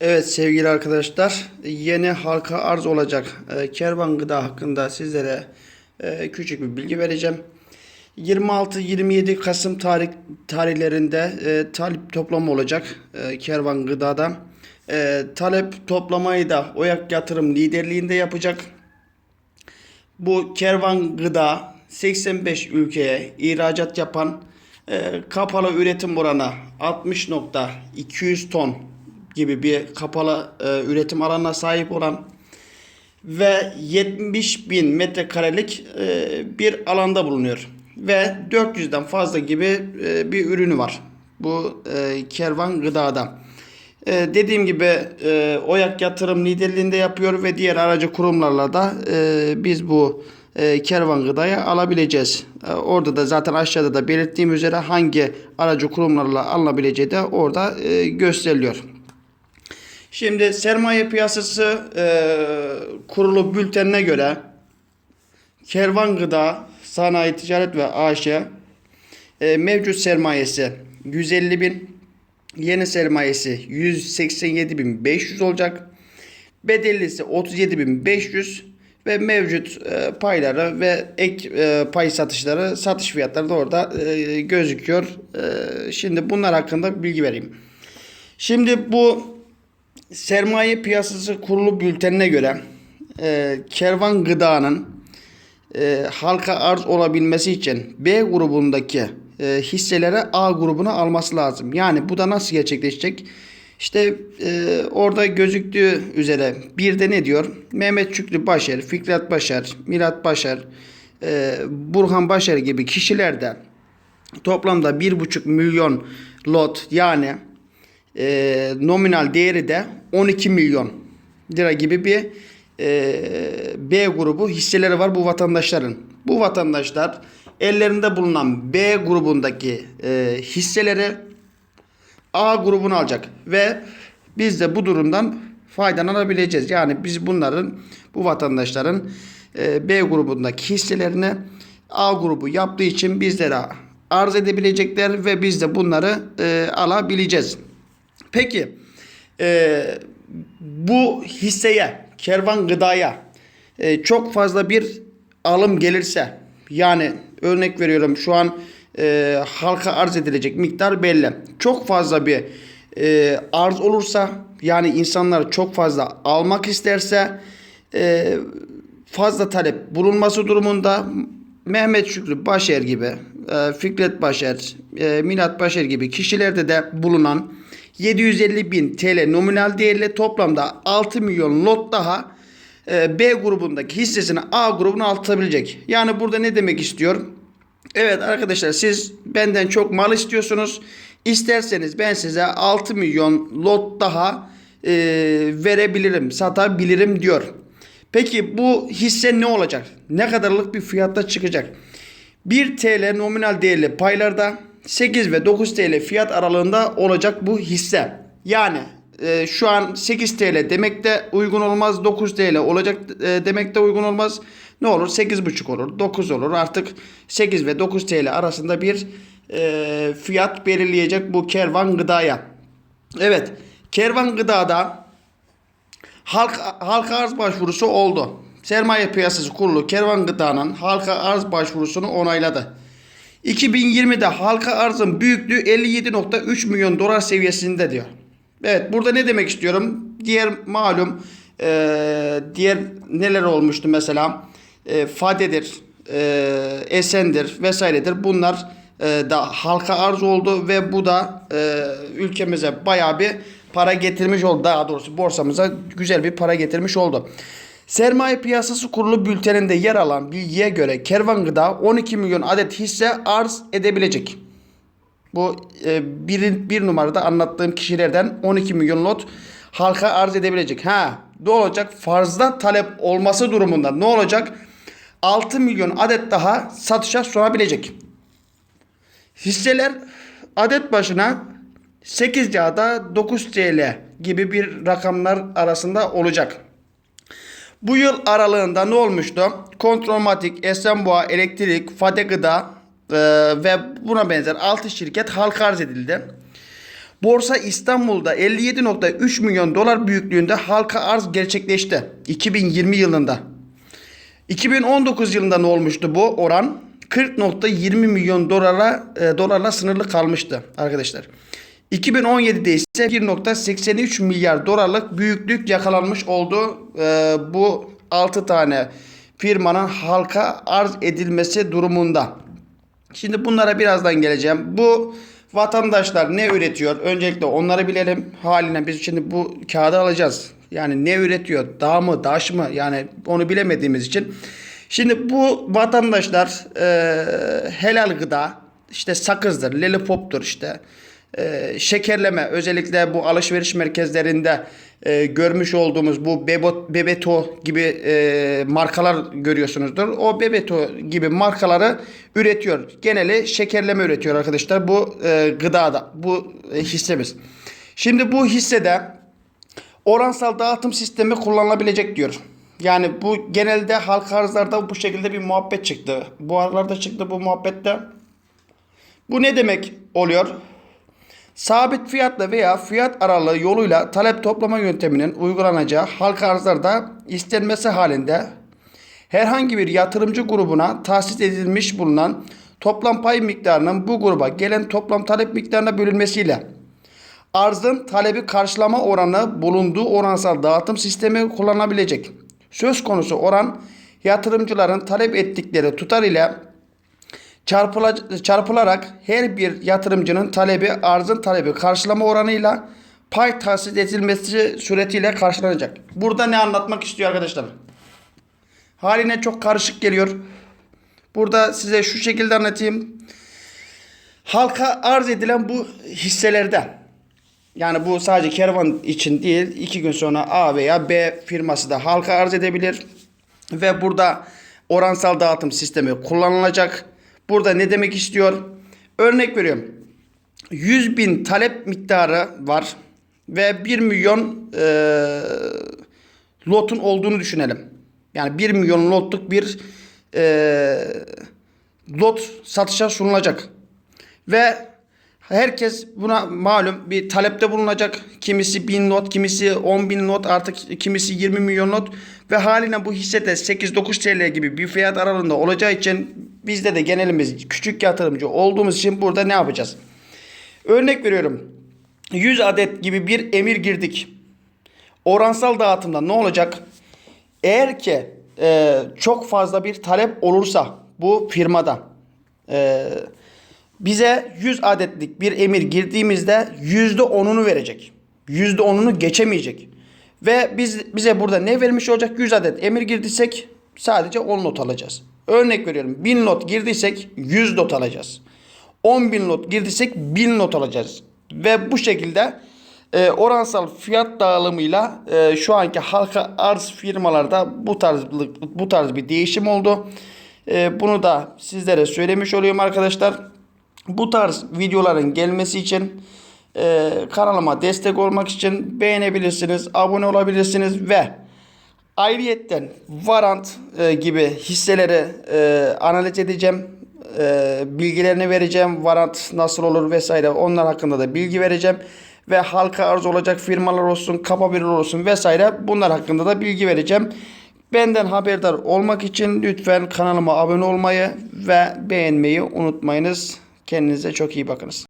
Evet sevgili arkadaşlar yeni halka arz olacak e, kervan gıda hakkında sizlere e, küçük bir bilgi vereceğim. 26-27 Kasım tarih tarihlerinde e, talep toplama olacak e, kervan gıdada. E, talep toplamayı da Oyak Yatırım liderliğinde yapacak. Bu kervan gıda 85 ülkeye ihracat yapan e, kapalı üretim oranı 60.200 ton gibi bir kapalı e, üretim alanına sahip olan ve 70 bin metrekarelik e, bir alanda bulunuyor. Ve 400'den fazla gibi e, bir ürünü var. Bu e, kervan gıdada. E, dediğim gibi e, Oyak Yatırım liderliğinde yapıyor ve diğer aracı kurumlarla da e, biz bu e, kervan gıdaya alabileceğiz. E, orada da zaten aşağıda da belirttiğim üzere hangi aracı kurumlarla alınabileceği de orada e, gösteriliyor. Şimdi sermaye piyasası e, kurulu bültenine göre Kervan Gıda Sanayi Ticaret ve AŞ e, mevcut sermayesi 150 bin, yeni sermayesi 187.500 olacak. Bedellisi 37.500 ve mevcut e, payları ve ek e, pay satışları, satış fiyatları da orada e, gözüküyor. E, şimdi bunlar hakkında bilgi vereyim. Şimdi bu sermaye piyasası kurulu bültenine göre e, kervan gıdanın e, halka arz olabilmesi için B grubundaki e, hisselere A grubuna alması lazım. Yani bu da nasıl gerçekleşecek? İşte e, orada gözüktüğü üzere bir de ne diyor? Mehmet Şükrü Başar, Fikret Başar, Mirat Başar, e, Burhan Başar gibi kişilerden toplamda 1,5 milyon lot yani e, nominal değeri de 12 milyon lira gibi bir e, B grubu hisseleri var bu vatandaşların. Bu vatandaşlar ellerinde bulunan B grubundaki e, hisseleri A grubunu alacak ve biz de bu durumdan faydalanabileceğiz. Yani biz bunların bu vatandaşların e, B grubundaki hisselerini A grubu yaptığı için bizlere arz edebilecekler ve biz de bunları e, alabileceğiz. Peki e, bu hisseye, kervan gıdaya e, çok fazla bir alım gelirse yani örnek veriyorum şu an e, halka arz edilecek miktar belli. Çok fazla bir e, arz olursa yani insanlar çok fazla almak isterse e, fazla talep bulunması durumunda Mehmet Şükrü Başer gibi, e, Fikret Başer, e, Milat Başer gibi kişilerde de bulunan 750 bin TL nominal değerli toplamda 6 milyon lot daha e, B grubundaki hissesini A grubuna altabilecek. Yani burada ne demek istiyor? Evet arkadaşlar siz benden çok mal istiyorsunuz. İsterseniz ben size 6 milyon lot daha e, verebilirim, satabilirim diyor. Peki bu hisse ne olacak? Ne kadarlık bir fiyatta çıkacak? 1 TL nominal değerli paylarda 8 ve 9 TL fiyat aralığında olacak bu hisse. Yani e, şu an 8 TL demek de uygun olmaz. 9 TL olacak e, demek de uygun olmaz. Ne olur? 8,5 olur. 9 olur. Artık 8 ve 9 TL arasında bir e, fiyat belirleyecek bu kervan gıdaya. Evet. Kervan gıdada halk, halka arz başvurusu oldu. Sermaye Piyasası Kurulu kervan gıdanın halka arz başvurusunu onayladı. 2020'de halka arzın büyüklüğü 57.3 milyon dolar seviyesinde diyor. Evet burada ne demek istiyorum? Diğer malum e, diğer neler olmuştu mesela e, Fade'dir, e, Esen'dir vesairedir. Bunlar e, da halka arz oldu ve bu da e, ülkemize bayağı bir para getirmiş oldu. Daha doğrusu borsamıza güzel bir para getirmiş oldu. Sermaye Piyasası Kurulu bülteninde yer alan bilgiye göre Kervan Gıda 12 milyon adet hisse arz edebilecek. Bu e, bir, bir numarada anlattığım kişilerden 12 milyon lot halka arz edebilecek. Ha ne olacak? Fazla talep olması durumunda ne olacak? 6 milyon adet daha satışa sunabilecek. Hisseler adet başına 8 ya da 9 TL gibi bir rakamlar arasında olacak. Bu yıl aralığında ne olmuştu? Kontrolmatik, Esenboğa, Elektrik, Fade Gıda e, ve buna benzer 6 şirket halka arz edildi. Borsa İstanbul'da 57.3 milyon dolar büyüklüğünde halka arz gerçekleşti 2020 yılında. 2019 yılında ne olmuştu bu oran? 40.20 milyon dolara e, dolarla sınırlı kalmıştı arkadaşlar. 2017'de ise 1.83 milyar dolarlık büyüklük yakalanmış oldu. E, bu 6 tane firmanın halka arz edilmesi durumunda. Şimdi bunlara birazdan geleceğim. Bu vatandaşlar ne üretiyor? Öncelikle onları bilelim. Haline biz şimdi bu kağıdı alacağız. Yani ne üretiyor? Dağ mı, daş mı? Yani onu bilemediğimiz için. Şimdi bu vatandaşlar e, helal gıda, işte sakızdır, lollipoptur işte. E, şekerleme özellikle bu alışveriş merkezlerinde e, görmüş olduğumuz bu Bebo, Bebeto gibi e, markalar görüyorsunuzdur. O Bebeto gibi markaları üretiyor. Geneli şekerleme üretiyor arkadaşlar bu e, gıdada bu e, hissemiz. Şimdi bu hissede oransal dağıtım sistemi kullanılabilecek diyor. Yani bu genelde halka arzlarda bu şekilde bir muhabbet çıktı. Bu aralarda çıktı bu muhabbette. Bu ne demek oluyor? Sabit fiyatla veya fiyat aralığı yoluyla talep toplama yönteminin uygulanacağı halka arzlarda istenmesi halinde herhangi bir yatırımcı grubuna tahsis edilmiş bulunan toplam pay miktarının bu gruba gelen toplam talep miktarına bölünmesiyle arzın talebi karşılama oranı bulunduğu oransal dağıtım sistemi kullanılabilecek. Söz konusu oran yatırımcıların talep ettikleri tutar ile çarpıla- çarpılarak her bir yatırımcının talebi arzın talebi karşılama oranıyla pay tahsis edilmesi suretiyle karşılanacak. Burada ne anlatmak istiyor arkadaşlar? Haline çok karışık geliyor. Burada size şu şekilde anlatayım. Halka arz edilen bu hisselerde yani bu sadece kervan için değil iki gün sonra A veya B firması da halka arz edebilir. Ve burada oransal dağıtım sistemi kullanılacak. Burada ne demek istiyor? Örnek veriyorum. 100 bin talep miktarı var ve 1 milyon e, lotun olduğunu düşünelim. Yani 1 milyon lotluk bir e, lot satışa sunulacak. Ve herkes buna malum bir talepte bulunacak. Kimisi 1000 lot, kimisi 10 bin lot, artık kimisi 20 milyon lot. Ve haline bu hisse de 8-9 TL gibi bir fiyat aralığında olacağı için bizde de genelimiz küçük yatırımcı olduğumuz için burada ne yapacağız? Örnek veriyorum. 100 adet gibi bir emir girdik. Oransal dağıtımda ne olacak? Eğer ki e, çok fazla bir talep olursa bu firmada e, bize 100 adetlik bir emir girdiğimizde %10'unu verecek. %10'unu geçemeyecek. Ve biz bize burada ne vermiş olacak? 100 adet emir girdiysek sadece 10 not alacağız. Örnek veriyorum 1000 not girdiysek 100 not alacağız. 10 bin lot girdiysek 1000 not alacağız. Ve bu şekilde e, oransal fiyat dağılımıyla e, şu anki halka arz firmalarda bu tarz bu tarz bir değişim oldu. E, bunu da sizlere söylemiş oluyorum arkadaşlar. Bu tarz videoların gelmesi için e, kanalıma destek olmak için beğenebilirsiniz, abone olabilirsiniz ve ayrıyetten varant e, gibi hisseleri e, analiz edeceğim. E, bilgilerini vereceğim. Varant nasıl olur vesaire onlar hakkında da bilgi vereceğim. Ve halka arz olacak firmalar olsun, kapabilir olsun vesaire bunlar hakkında da bilgi vereceğim. Benden haberdar olmak için lütfen kanalıma abone olmayı ve beğenmeyi unutmayınız. Kendinize çok iyi bakınız.